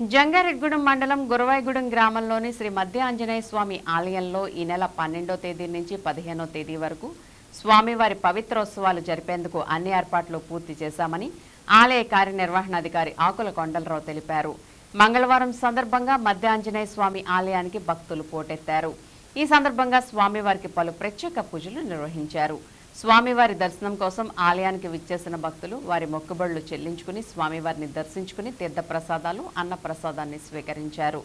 జంగారెడ్గూడెం మండలం గురవాయిగూడెం గ్రామంలోని శ్రీ మధ్య ఆంజనేయ స్వామి ఆలయంలో ఈ నెల పన్నెండో తేదీ నుంచి పదిహేనో తేదీ వరకు స్వామివారి పవిత్రోత్సవాలు జరిపేందుకు అన్ని ఏర్పాట్లు పూర్తి చేశామని ఆలయ కార్యనిర్వహణాధికారి ఆకుల కొండలరావు తెలిపారు. మంగళవారం సందర్భంగా మధ్య ఆంజనేయ స్వామి ఆలయానికి భక్తులు పోటెత్తారు. ఈ సందర్భంగా స్వామివారికి పలు ప్రత్యేక పూజలు నిర్వహించారు. స్వామివారి దర్శనం కోసం ఆలయానికి విచ్చేసిన భక్తులు వారి మొక్కుబడులు చెల్లించుకుని స్వామివారిని దర్శించుకుని తీర్థప్రసాదాలు అన్న ప్రసాదాన్ని స్వీకరించారు.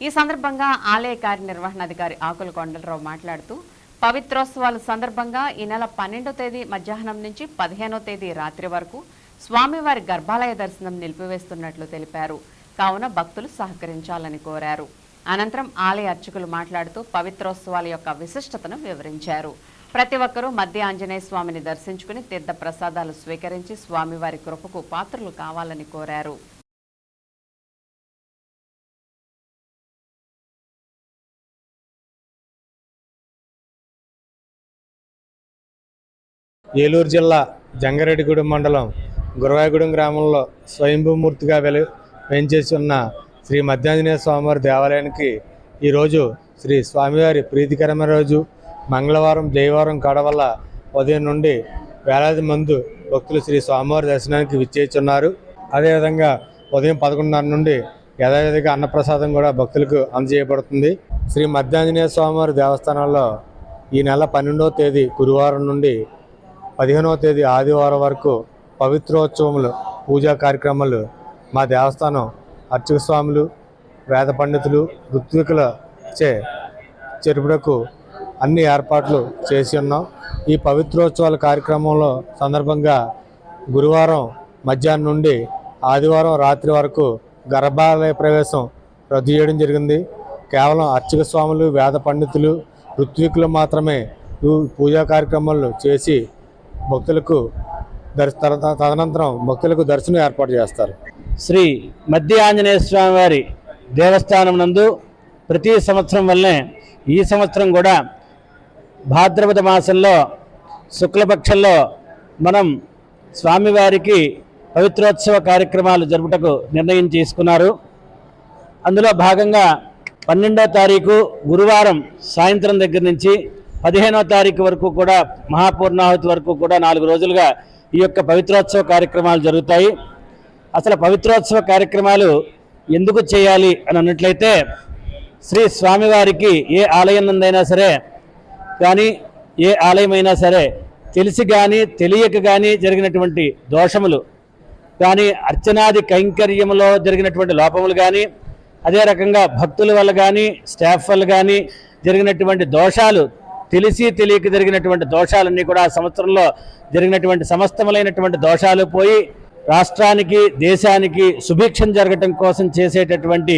ఈ సందర్భంగా ఆలయ కార్యనిర్వహణాధికారి ఆకుల కొండలరావు మాట్లాడుతూ పవిత్రోత్సవాల సందర్భంగా ఈ నెల పన్నెండో తేదీ మధ్యాహ్నం నుంచి పదిహేనో తేదీ రాత్రి వరకు స్వామివారి గర్భాలయ దర్శనం నిలిపివేస్తున్నట్లు తెలిపారు. కావున భక్తులు సహకరించాలని కోరారు. అనంతరం ఆలయ అర్చకులు మాట్లాడుతూ పవిత్రోత్సవాల యొక్క విశిష్టతను వివరించారు. ప్రతి ఒక్కరూ మధ్య ఆంజనేయ స్వామిని దర్శించుకుని తీర్థ ప్రసాదాలు స్వీకరించి స్వామివారి కృపకు పాత్రలు కావాలని కోరారు. ఏలూరు జిల్లా జంగారెడ్డిగూడెం మండలం గురవాయగూడెం గ్రామంలో స్వయంభూమూర్తిగా వెలు వెంచేస్తున్న ఉన్న శ్రీ మధ్యాంజనేయ స్వామివారి దేవాలయానికి ఈరోజు శ్రీ స్వామివారి ప్రీతికరమైన రోజు. మంగళవారం జయవారం కాడ వల్ల ఉదయం నుండి వేలాది మంది భక్తులు శ్రీ స్వామివారి దర్శనానికి విచ్చేస్తున్నారు. అదేవిధంగా ఉదయం పదకొండున్నర నుండి యథావిధిగా అన్నప్రసాదం కూడా భక్తులకు అందజేయబడుతుంది. శ్రీ మధ్యాంజనేయ స్వామివారి దేవస్థానంలో ఈ నెల పన్నెండవ తేదీ గురువారం నుండి పదిహేనవ తేదీ ఆదివారం వరకు పవిత్రోత్సవములు పూజా కార్యక్రమాలు మా దేవస్థానం అర్చక స్వాములు వేద పండితులు ఋత్వికుల చే చెరుపుడకు అన్ని ఏర్పాట్లు చేసి ఉన్నాం. ఈ పవిత్రోత్సవాల కార్యక్రమంలో సందర్భంగా గురువారం మధ్యాహ్నం నుండి ఆదివారం రాత్రి వరకు గర్భాలయ ప్రవేశం రద్దు చేయడం జరిగింది. కేవలం అర్చక స్వాములు వేద పండితులు ఋత్వికులు మాత్రమే పూజా కార్యక్రమాలు చేసి భక్తులకు దర్శ తదనంతరం భక్తులకు దర్శనం ఏర్పాటు చేస్తారు. శ్రీ మధ్య ఆంజనేయ స్వామి వారి దేవస్థానం నందు ప్రతి సంవత్సరం వల్లనే ఈ సంవత్సరం కూడా భాద్రపద మాసంలో శుక్లపక్షంలో మనం స్వామివారికి పవిత్రోత్సవ కార్యక్రమాలు జరుపుటకు నిర్ణయం చేసుకున్నారు. అందులో భాగంగా పన్నెండో తారీఖు గురువారం సాయంత్రం దగ్గర నుంచి పదిహేనో తారీఖు వరకు కూడా మహాపూర్ణాహుతి వరకు కూడా నాలుగు రోజులుగా ఈ యొక్క పవిత్రోత్సవ కార్యక్రమాలు జరుగుతాయి. అసలు పవిత్రోత్సవ కార్యక్రమాలు ఎందుకు చేయాలి అని అన్నట్లయితే శ్రీ స్వామివారికి ఏ ఆలయం నుందైనా సరే కానీ ఏ ఆలయమైనా సరే తెలిసి కానీ తెలియక కానీ జరిగినటువంటి దోషములు కానీ అర్చనాది కైంకర్యములో జరిగినటువంటి లోపములు కానీ అదే రకంగా భక్తుల వల్ల కానీ స్టాఫ్ వల్ల కానీ జరిగినటువంటి దోషాలు తెలిసి తెలియక జరిగినటువంటి దోషాలన్నీ కూడా ఆ సంవత్సరంలో జరిగినటువంటి సమస్తములైనటువంటి దోషాలు పోయి రాష్ట్రానికి దేశానికి సుభిక్షం జరగటం కోసం చేసేటటువంటి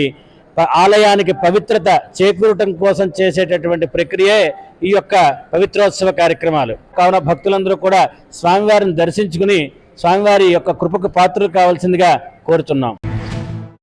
ఆలయానికి పవిత్రత చేకూరటం కోసం చేసేటటువంటి ప్రక్రియే ఈ యొక్క పవిత్రోత్సవ కార్యక్రమాలు. కావున భక్తులందరూ కూడా స్వామివారిని దర్శించుకుని స్వామివారి యొక్క కృపకు పాత్రలు కావాల్సిందిగా కోరుతున్నాం.